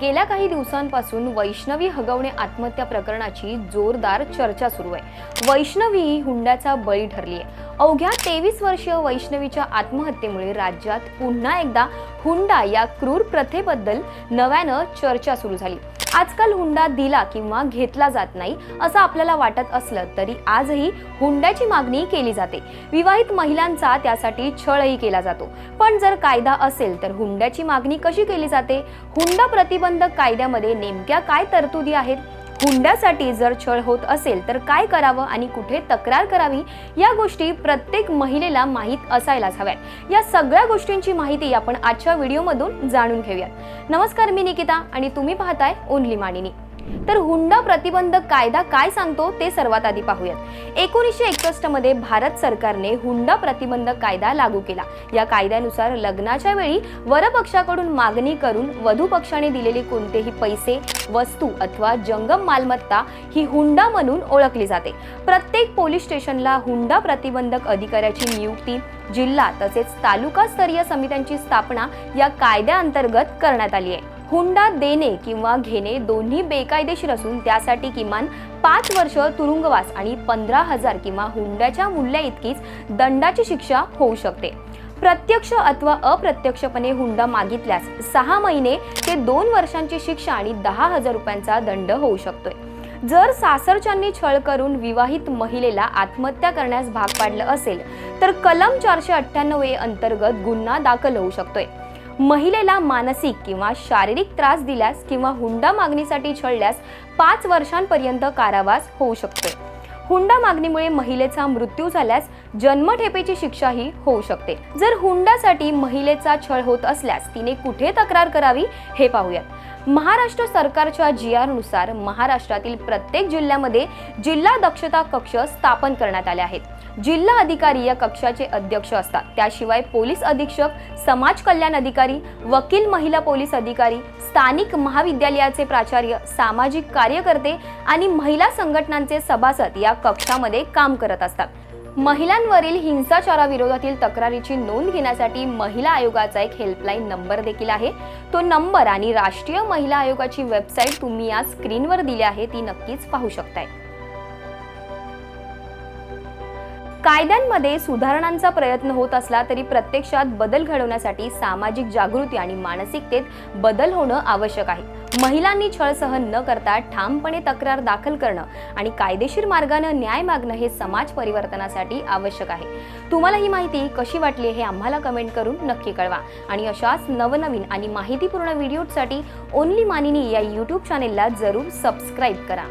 गेल्या काही दिवसांपासून वैष्णवी हगवणे आत्महत्या प्रकरणाची जोरदार चर्चा सुरू आहे. वैष्णवी ही हुंड्याचा बळी ठरली आहे. अवघ्या तेवीस वर्षीय वैष्णवीच्या आत्महत्येमुळे राज्यात पुन्हा एकदा हुंडा या क्रूर प्रथेबद्दल नव्यानं चर्चा सुरू झाली. आजकाल हुंडा दिला किंवा घेतला जात नाही असं आपल्याला वाटत असलं तरी आजही हुंड्याची मागणी केली जाते. विवाहित महिलांचा त्यासाठी छळही केला जातो. पण जर कायदा असेल तर हुंड्याची मागणी कशी केली जाते? हुंडा प्रतिबंधक कायद्यामध्ये नेमक्या काय तरतुदी आहेत? हुंड्यासाठी जर छळ होत असेल तर काय करावं आणि कुठे तक्रार करावी? या गोष्टी प्रत्येक महिलेला माहीत असायलाच हव्यात. या सगळ्या गोष्टींची माहिती आपण आजच्या व्हिडिओमधून जाणून घेऊयात. नमस्कार मी निकिता आणि तुम्ही पाहताय ओनली मानिनी. तर हुंडा प्रतिबंधक कायदा काय सांगतो ते सर्वात आधी पाहूयात. एकोणीसशे एकसष्टमध्ये भारत सरकारने हुंडा प्रतिबंधक कायदा लागू केला. या कायद्यानुसार लग्नाच्या वेळी वरपक्षाकडून मागणी करून वधू पक्षाने दिलेले कोणतेही पैसे वस्तू अथवा जंगम मालमत्ता ही हुंडा म्हणून ओळखली जाते. प्रत्येक पोलीस स्टेशनला हुंडा प्रतिबंधक अधिकाऱ्याची नियुक्ती जिल्हा तसेच तालुकास्तरीय समित्यांची स्थापना या कायद्याअंतर्गत करण्यात आली आहे. हुंडा देणे किंवा घेणे दोन्ही बेकायदेशीर असून त्यासाठी किमान पाच वर्ष तुरुंगवास आणि पंधरा हजार किंवा हुंड्याच्या मूल्या इतकीच दंडाची शिक्षा होऊ शकते. प्रत्यक्ष अथवा अप्रत्यक्षपणे हुंडा मागितल्यास सहा महिने ते दोन वर्षांची शिक्षा आणि दहा हजार रुपयांचा दंड होऊ शकतोय. जर सासरच्यांनी छळ करून विवाहित महिलेला आत्महत्या करण्यास भाग पाडलं असेल तर कलम चारशे अठ्ठ्याण्णव ए अंतर्गत गुन्हा दाखल होऊ शकतोय. महिलेला मानसिक किंवा शारीरिक त्रास दिल्यास किंवा हुंडा मागणीसाठी छळल्यास पाच वर्षांपर्यंत कारावास होऊ शकतो. हुंडा मागणीमुळे महिलेचा मृत्यू झाल्यास जन्मठेपेची शिक्षाही होऊ शकते. जर हुंडासाठी महिलेचा छळ होत असल्यास तिने कुठे तक्रार करावी हे पाहूयात. महाराष्ट्र सरकारच्या जी आरनुसार महाराष्ट्रातील प्रत्येक जिल्ह्यामध्ये जिल्हा दक्षता कक्ष स्थापन करण्यात आले आहेत. जिल्हा अधिकारी या कक्षाचे अध्यक्ष असतात. त्याशिवाय पोलीस अधीक्षक समाज कल्याण अधिकारी वकील महिला पोलीस अधिकारी स्थानिक महाविद्यालयाचे प्राचार्य सामाजिक कार्यकर्ते आणि महिला संघटनांचे सभासद या कक्षामध्ये काम करत असतात. महिलांवरील हिंसाचाराविरोधातील तक्रारीची नोंद घेण्यासाठी महिला आयोगाचा एक हेल्पलाईन नंबर देखील आहे. तो नंबर आणि राष्ट्रीय महिला आयोगाची वेबसाईट तुम्ही या स्क्रीनवर दिली आहे ती नक्कीच पाहू शकताय. कायद्यांमध्ये सुधारणांचा प्रयत्न होत असला तरी प्रत्यक्षात बदल घडवण्यासाठी सामाजिक जागृती आणि मानसिकतेत बदल होणं आवश्यक आहे. महिलांनी छळ सहन न करता ठामपणे तक्रार दाखल करणं आणि कायदेशीर मार्गानं न्याय मागणं हे समाज परिवर्तनासाठी आवश्यक आहे. तुम्हाला ही माहिती कशी वाटली हे आम्हाला कमेंट करून नक्की कळवा. आणि अशाच नवनवीन आणि माहितीपूर्ण व्हिडिओसाठी ओनली मानिनी या यूट्यूब चॅनेलला जरूर सबस्क्राईब करा.